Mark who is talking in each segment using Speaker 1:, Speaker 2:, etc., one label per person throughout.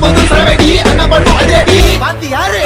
Speaker 1: பொது சரவெடி
Speaker 2: பாத்தி யாரு?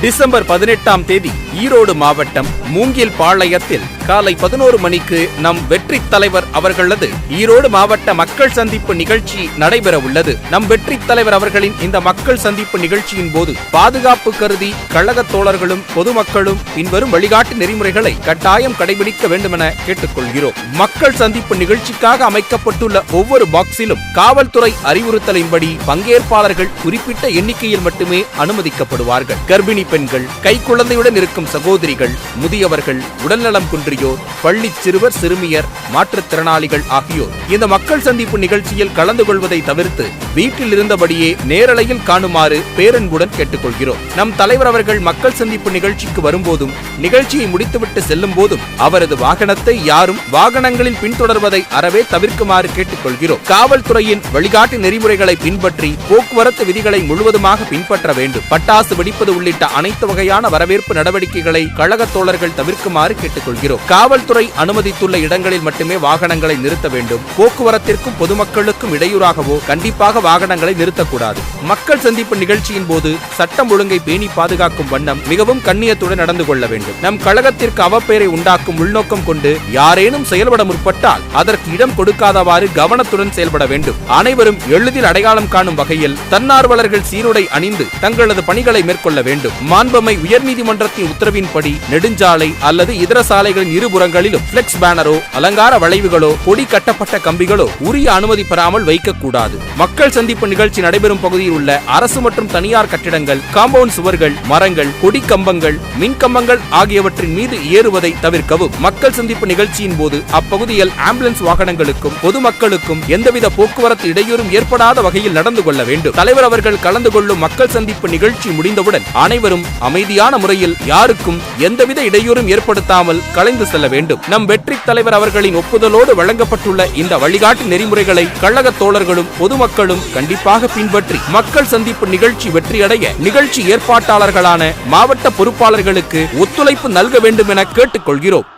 Speaker 3: டிசம்பர் பதினெட்டாம் தேதி ஈரோடு மாவட்டம் மூங்கில் பாளையத்தில் காலை பதினோரு மணிக்கு நம் வெற்றி தலைவர் அவர்களது ஈரோடு மாவட்ட மக்கள் சந்திப்பு நிகழ்ச்சி நடைபெற உள்ளது. நம் வெற்றி தலைவர் அவர்களின் இந்த மக்கள் சந்திப்பு நிகழ்ச்சியின் போது பாதுகாப்பு கருதி கழக தோழர்களும் பொதுமக்களும் பின்வரும் வழிகாட்டு நெறிமுறைகளை கட்டாயம் கடைபிடிக்க வேண்டுமென கேட்டுக்கொள்கிறோம். மக்கள் சந்திப்பு நிகழ்ச்சிக்காக அமைக்கப்பட்டுள்ள ஒவ்வொரு பாக்ஸிலும் காவல்துறை அறிவுறுத்தலின்படி பங்கேற்பாளர்கள் குறிப்பிட்ட எண்ணிக்கையில் மட்டுமே அனுமதிக்கப்படுவார்கள். கர்ப்பிணி பெண்கள் கைக்குழந்தையுடன் இருக்கும் சகோதரிகள் முதியவர்கள் உடல்நலம் குன்றியோர் பள்ளி சிறுவர் சிறுமியர் மாற்றுத்திறனாளிகள் ஆகியோர். இந்த மக்கள் சந்திப்பு நிகழ்ச்சியில் கலந்து கொள்வதை தவிர்த்து வீட்டில் இருந்தபடியே நேரலையில் காணுமாறு பேரன்புடன் கேட்டுக்கொள்கிறோம். நம் தலைவர் அவர்கள் மக்கள் சந்திப்பு நிகழ்ச்சிக்கு வரும்போதும் நிகழ்ச்சியை முடித்துவிட்டு செல்லும் போதும் அவரது வாகனத்தை யாரும் வாகனங்களில் பின்தொடர்வதை அறவே தவிர்க்குமாறு கேட்டுக்கொள்கிறோம். காவல்துறையின் வழிகாட்டு நெறிமுறைகளை பின்பற்றி போக்குவரத்து விதிகளை முழுவதுமாக பின்பற்ற வேண்டும். பட்டாசு வெடிப்பது உள்ளிட்ட அனைத்து வகையான வரவேற்பு நடவடிக்கை நடவடிக்கைகளை கழக தோழர்கள் தவிர்க்குமாறு கேட்டுக்கொள்கிறோம். காவல்துறை அனுமதித்துள்ள இடங்களில் மட்டுமே வாகனங்களை நிறுத்த வேண்டும். போக்குவரத்திற்கும் பொதுமக்களுக்கும் இடையூறாகவோ கண்டிப்பாக வாகனங்களை நிறுத்தக்கூடாது. மக்கள் சந்திப்பு நிகழ்ச்சியின் போது சட்டம் ஒழுங்கை பேணி பாதுகாக்கும் வண்ணம் மிகவும் கண்ணியத்துடன் நடந்து கொள்ள வேண்டும். நம் கழகத்திற்கு அவப்பெயரை உண்டாக்கும் உள்நோக்கம் கொண்டு யாரேனும் செயல்பட முற்பட்டால் அதற்கு இடம் கொடுக்காதவாறு கவனத்துடன் செயல்பட வேண்டும். அனைவரும் எளிதில் அடையாளம் காணும் வகையில் தன்னார்வலர்கள் சீருடை அணிந்து தங்களது பணிகளை மேற்கொள்ள வேண்டும். மாண்பமை உயர்நீதிமன்றத்தின் உத்தரவின்படி நெடுஞ்சாலை அல்லது இதர சாலைகளின் இருபுறங்களிலும் பிளெக்ஸ் பேனரோ அலங்கார வளைவுகளோ கொடி கட்டப்பட்ட கம்பிகளோ உரிய அனுமதி பெறாமல் வைக்கக்கூடாது. மக்கள் சந்திப்பு நிகழ்ச்சி நடைபெறும் பகுதியில் உள்ள அரசு மற்றும் தனியார் கட்டிடங்கள் காம்பவுண்ட் சுவர்கள் மரங்கள் கொடி கம்பங்கள் மின் கம்பங்கள் ஆகியவற்றின் மீது ஏறுவதை தவிர்க்கவும் மக்கள் சந்திப்பு நிகழ்ச்சியின் போது அப்பகுதியில் ஆம்புலன்ஸ் வாகனங்களுக்கும் பொதுமக்களுக்கும் எந்தவித போக்குவரத்து இடையூறும் ஏற்படாத வகையில் நடந்து கொள்ள வேண்டும். தலைவர் அவர்கள் கலந்து கொள்ளும் மக்கள் சந்திப்பு நிகழ்ச்சி முடிந்தவுடன் அனைவரும் அமைதியான முறையில் யார் யாருக்கும் எந்தவித இடையூறும் ஏற்படுத்தாமல் கலைந்து செல்ல வேண்டும். நம் வெற்றி தலைவர் அவர்களின் ஒப்புதலோடு வழங்கப்பட்டுள்ள இந்த வழிகாட்டு நெறிமுறைகளை கழக தோழர்களும் பொதுமக்களும் கண்டிப்பாக பின்பற்றி மக்கள் சந்திப்பு நிகழ்ச்சி வெற்றியடைய நிகழ்ச்சி ஏற்பாட்டாளர்களான மாவட்ட பொறுப்பாளர்களுக்கு ஒத்துழைப்பு நல்க வேண்டும் என கேட்டுக்கொள்கிறோம்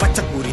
Speaker 2: பச்சைக்கூறி